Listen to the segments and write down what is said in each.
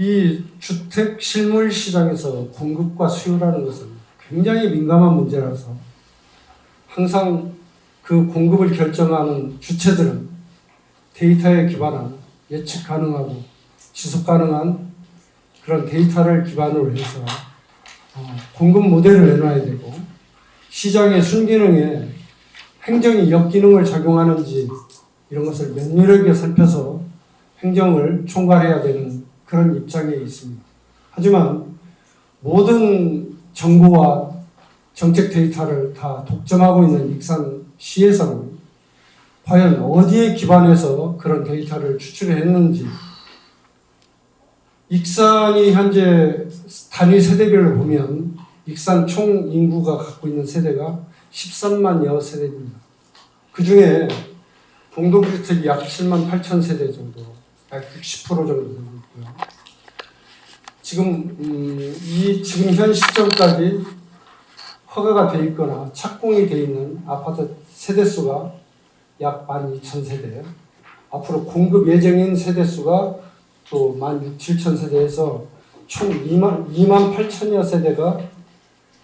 이 주택 실물 시장에서 공급과 수요라는 것은 굉장히 민감한 문제라서 항상 그 공급을 결정하는 주체들은 데이터에 기반한 예측 가능하고 지속 가능한 그런 데이터를 기반으로 해서 어, 공급 모델을 내놔야 되고 시장의 순기능에 행정이 역기능을 작용하는지 이런 것을 면밀하게 살펴서 행정을 총괄해야 되는 그런 입장에 있습니다. 하지만 모든 정보와 정책 데이터를 다 독점하고 있는 익산시에서는 과연 어디에 기반해서 그런 데이터를 추출했는지 익산이 현재 단위 세대별로 보면 익산 총 인구가 갖고 있는 세대가 13만여 세대입니다. 그 중에 공동주택이 약 7만 8천 세대 정도, 약60% 정도 되고 있고요. 지금 음, 이 지금 현 시점까지 허가가 돼 있거나 착공이 돼 있는 아파트 세대 수가 약 12,000세대. 앞으로 공급 예정인 세대 수가 또 16,000세대에서 총 2만 2만 8천여 세대가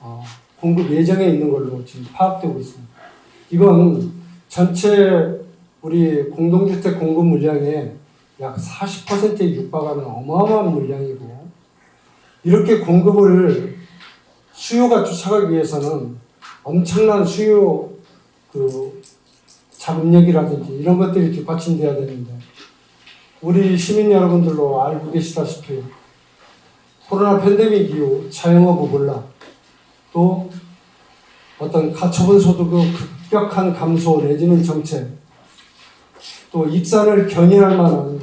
어, 공급 예정에 있는 걸로 지금 파악되고 있습니다. 이건 전체 우리 공동주택 공급 물량의 약 40%에 육박하는 어마어마한 물량이고 이렇게 공급을 수요가 쫓아가기 위해서는 엄청난 수요 그 자금력이라든지 이런 것들이 뒷받침돼야 되는데 우리 시민 여러분들로 알고 계시다시피 코로나 팬데믹 이후 자영업 몰라 또 어떤 가처분 소득의 급격한 감소 내지는 정책 또 익산을 견인할 만한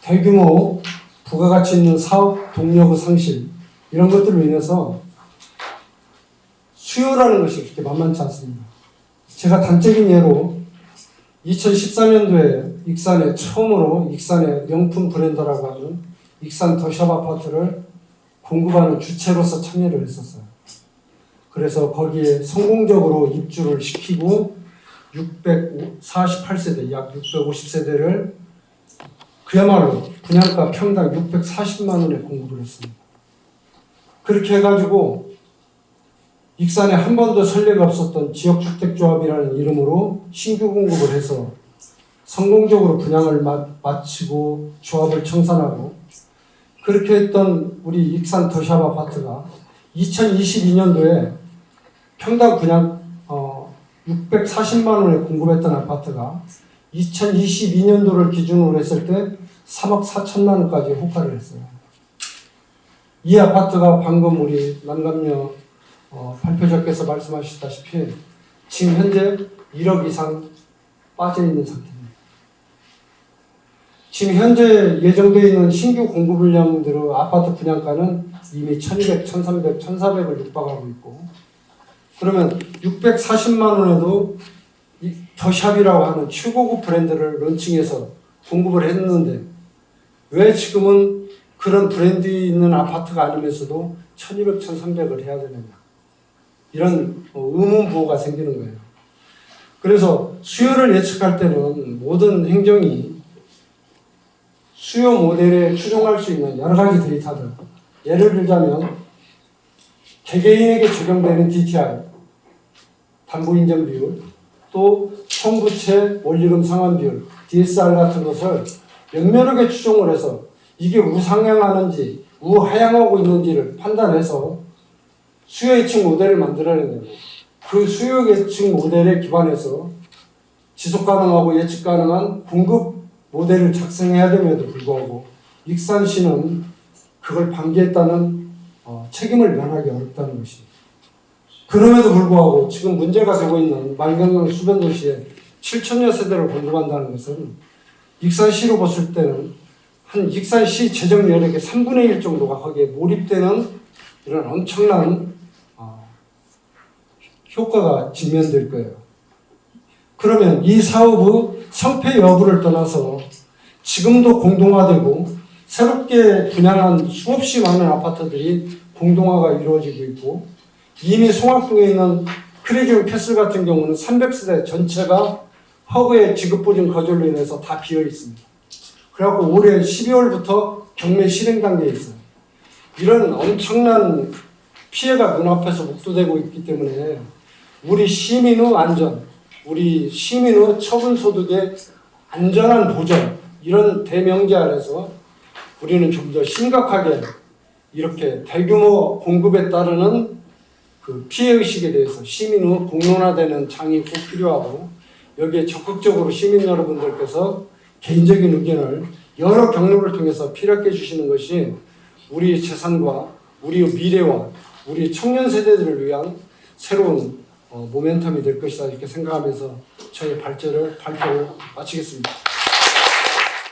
대규모 부가가치 있는 사업 동력의 상실 이런 것들로 인해서 수요라는 것이 그렇게 만만치 않습니다. 제가 단적인 예로 2014년도에 익산에 처음으로 익산의 명품 브랜드라고 하는 익산 더샵 아파트를 공급하는 주체로서 참여를 했었어요. 그래서 거기에 성공적으로 입주를 시키고 648세대, 약 650세대를 그야말로 분양가 평당 640만 원에 공급을 했습니다. 그렇게 해가지고 익산에 한 번도 설례가 없었던 지역주택조합이라는 이름으로 신규 공급을 해서 성공적으로 분양을 마, 마치고 조합을 청산하고 그렇게 했던 우리 익산 더샵 아파트가 2022년도에 평당 분양 어, 640만 원에 공급했던 아파트가 2022년도를 기준으로 했을 때 3억 4천만 원까지 호가를 했어요. 이 아파트가 방금 우리 남감녀 어, 발표자께서 말씀하셨다시피 지금 현재 1억 이상 빠져 있는 상태입니다. 지금 현재 예정되어 있는 신규 공급 물량들의 아파트 분양가는 이미 1200, 1300, 1400을 육박하고 있고 그러면 640만 원에도 이 더샵이라고 하는 최고급 브랜드를 런칭해서 공급을 했는데 왜 지금은 그런 브랜드 있는 아파트가 아니면서도 1200, 1300을 해야 되느냐. 이런 어, 의문부호가 생기는 거예요. 그래서 수요를 예측할 때는 모든 행정이 수요 모델에 추종할 수 있는 여러 가지 데이터들. 예를 들자면 개개인에게 적용되는 DTI 담보 인정 비율 또 총부채 원리금 상환 비율 DSR 같은 것을 면밀하게 추종을 해서 이게 우상향하는지 우하향하고 있는지를 판단해서 수요 예측 모델을 만들어내는 그 수요 예측 모델에 기반해서 지속 가능하고 예측 가능한 공급 모델을 작성해야 됨에도 불구하고 익산 시는 그걸 방기했다는 어, 책임을 면하기 어렵다는 것입니다. 그럼에도 불구하고 지금 문제가 되고 있는 말경강 수변 도시에 7천여 세대를 공급한다는 것은 익산시로 봤을 때는 한 익산시 재정 여력의 3분의 1 정도가 거기에 몰입되는 이런 엄청난 어, 효과가 직면될 거예요. 그러면 이 사업의 성패 여부를 떠나서 지금도 공동화되고 새롭게 분양한 수없이 많은 아파트들이 공동화가 이루어지고 있고 이미 송악동에 있는 크레지움 캐슬 같은 경우는 300세대 전체가 허그의 지급보증 거절로 인해서 다 비어 있습니다. 그래갖고 올해 12월부터 경매 실행 단계에 있어요. 이런 엄청난 피해가 눈앞에서 목도되고 있기 때문에 우리 시민의 안전, 우리 시민의 처분 소득의 안전한 보전 이런 대명제 아래서 우리는 좀 더 심각하게 이렇게 대규모 공급에 따르는 그 피해 의식에 대해서 시민의 공론화되는 장이 꼭 필요하고 여기에 적극적으로 시민 여러분들께서 개인적인 의견을 여러 경로를 통해서 피력해 주시는 것이 우리 재산과 우리의 미래와 우리 청년 세대들을 위한 새로운 어, 모멘텀이 될 것이다 이렇게 생각하면서 저의 발제를 발표를 마치겠습니다.